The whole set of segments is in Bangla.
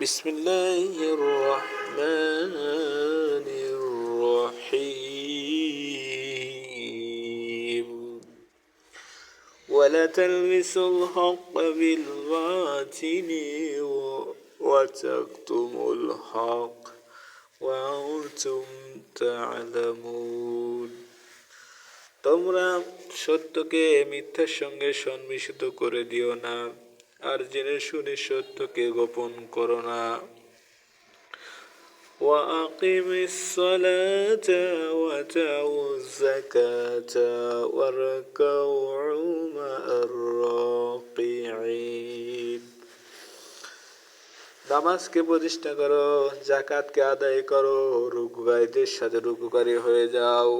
بسم الله الرحمن الرحيم ولا تلبسوا الحق بالباطل و- وتكتموا الحق وأنتم تعلمون তোমরা সত্যকে মিথ্যার সঙ্গে সন্মিশ্রিত করে দিও না আর জেনে শুনে সত্যকে গোপন করো না وأقم الصلاة وتعوا الزكاة واركعوا مع الراكعين নামাজকে প্রতিষ্ঠা করো জাকাতকে আদায় করো রুকুকারীদের সাথে রুকুকারী হয়ে যাও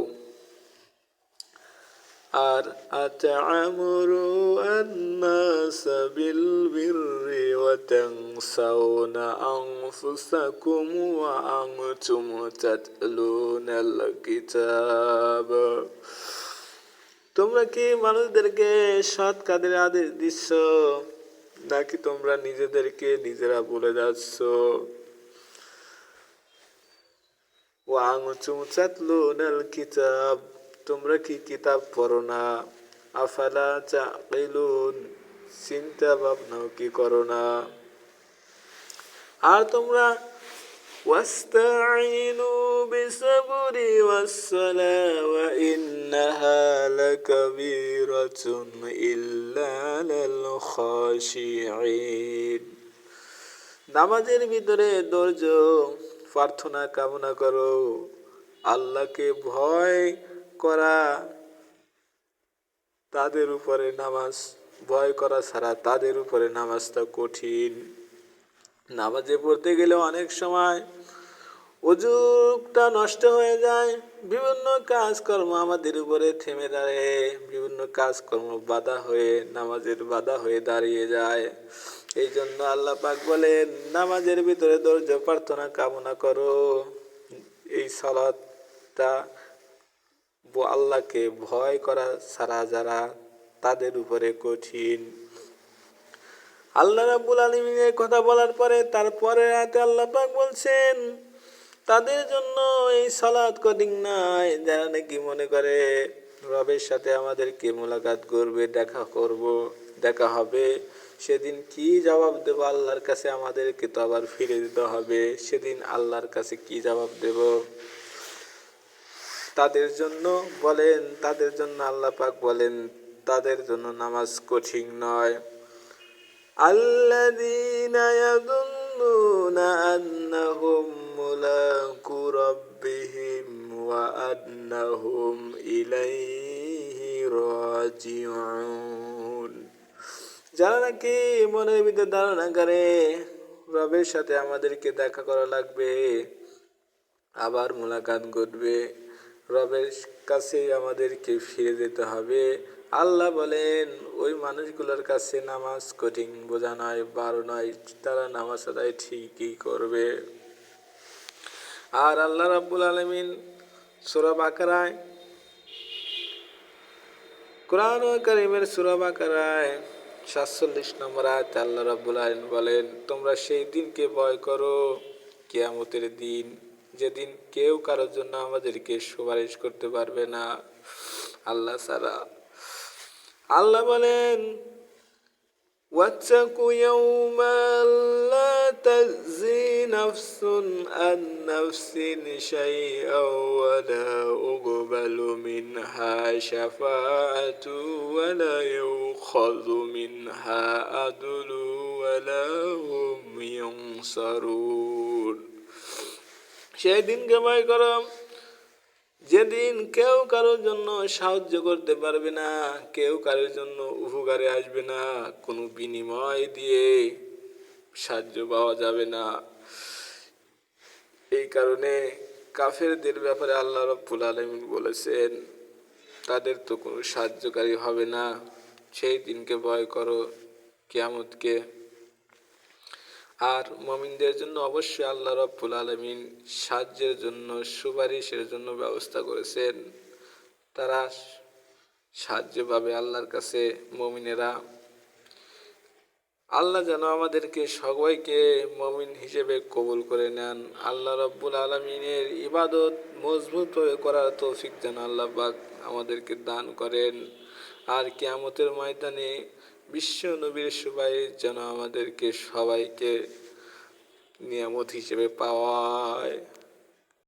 আর আতামুরু الناس بالبر وتنسون أنفسكم وأنتم تتلون الكتاب তোমরা কি মানুষদেরকে সৎ কাদের আদেশ দিচ্ছ নাকি তোমরা নিজেদেরকে নিজেরা বলে যাচ্ছ ওয়াংচুম চাতলুনাল কিতাব তোমরা কি কিতাব পড়ো না আফালা চাকিলুন চিন্তা ভাবনাও কি করো না আর তোমরা واستعينوا بالصبر والصلاة وإنها لكبيرة إلا للخاشعين নামাজের ভিতরে ধৈর্য প্রার্থনা কামনা করো আল্লাহকে ভয় করা, তাদের উপরে নামাজ, ভয় করা ছাড়া তাদের উপরে নামাজটা কঠিন। নামাজে পড়তে গেলে অনেক সময় অযুগটা নষ্ট হয়ে যায়। বিভিন্ন কাজকর্ম আমাদের উপরে থেমে দাঁড়ে বিভিন্ন কাজকর্ম বাধা হয়ে, নামাজের বাধা হয়ে দাঁড়িয়ে যায়। এই জন্য আল্লাহ পাক বলেন, নামাজের ভিতরে ধৈর্য প্রার্থনা কামনা করো। এই সলাৎটা ব- আল্লাহকে ভয় করা ছাড়া যারা তাদের উপরে কঠিন। আল্লাহ রাব্বুল আলমিনের কথা বলার পরে তারপরে রাতে আল্লাহ পাক বলছেন, তাদের জন্য এই সালাদ কঠিন নাই যারা নাকি মনে করে রবের সাথে আমাদেরকে মোলাকাত করবে, দেখা করব, দেখা হবে। সেদিন কি জবাব দেব আল্লাহর কাছে? আমাদেরকে তো আবার ফিরে দিতে হবে। সেদিন আল্লাহর কাছে কি জবাব দেব? তাদের জন্য বলেন তাদের জন্য আল্লাহ পাক বলেন তাদের জন্য নামাজ কঠিন নয় الذين يظنون أنهم ملاقو ربهم وأنهم إليه راجعون যারা নাকি মনের ভিতরে ধারণা করে রবের সাথে আমাদেরকে দেখা করা লাগবে আবার মোলাকাত ঘটবে রবের কাছে আমাদেরকে ফিরে যেতে হবে। আল্লাহ বলেন, ওই মানুষগুলোর কাছে নামাজ কঠিন, বোঝা নয় বারো নয়, তারা নামাজ আদায় ঠিকই করবে। আর আল্লাহ রাব্বুল আলমিন সুরব আকারায় কোরআন করিমের সুরব আকারায় সাতচল্লিশ নম্বর আয়াত আল্লাহ রাব্বুল আলমিন বলেন, তোমরা সেই দিনকে ভয় করো, কেয়ামতের দিন যেদিন কেউ কারোর জন্য আমাদেরকে সুপারিশ করতে পারবে না আল্লাহ সারা আল্লাহ বলেন واتقوا يوما لا تجزي نفس عن نفس شيئا ولا أقبل منها شفاعة ولا يؤخذ منها عدل ولا هم ينصرون সেই দিনকে ভয় করো যেদিন কেউ কারোর জন্য সাহায্য করতে পারবে না, কেউ কারোর জন্য উপকারে আসবে না, কোনো বিনিময় দিয়ে সাহায্য পাওয়া যাবে না। এই কারণে কাফেরদের ব্যাপারে আল্লাহ রব্বুল আলমিন বলেছেন, তাদের তো কোনো সাহায্যকারী হবে না। সেই দিনকে ভয় করো, কেয়ামতকে আর মমিনদের জন্য অবশ্যই আল্লাহ রব্বুল আলমিন সাহায্যের জন্য, সুপারিশের জন্য ব্যবস্থা করেছেন। তারা সাহায্য পাবে আল্লাহর কাছে মমিনেরা। আল্লাহ যেন আমাদেরকে সবাইকে মমিন হিসেবে কবুল করে নেন। আল্লাহ রব্বুল আলমিনের ইবাদত মজবুত করার তৌফিক যেন আল্লাহ পাক আমাদেরকে দান করেন। আর কিয়ামতের ময়দানে বিশ্ব নবীর সবাই যেন আমাদেরকে সবাইকে নিয়ামত হিসেবে পাওয়ায়।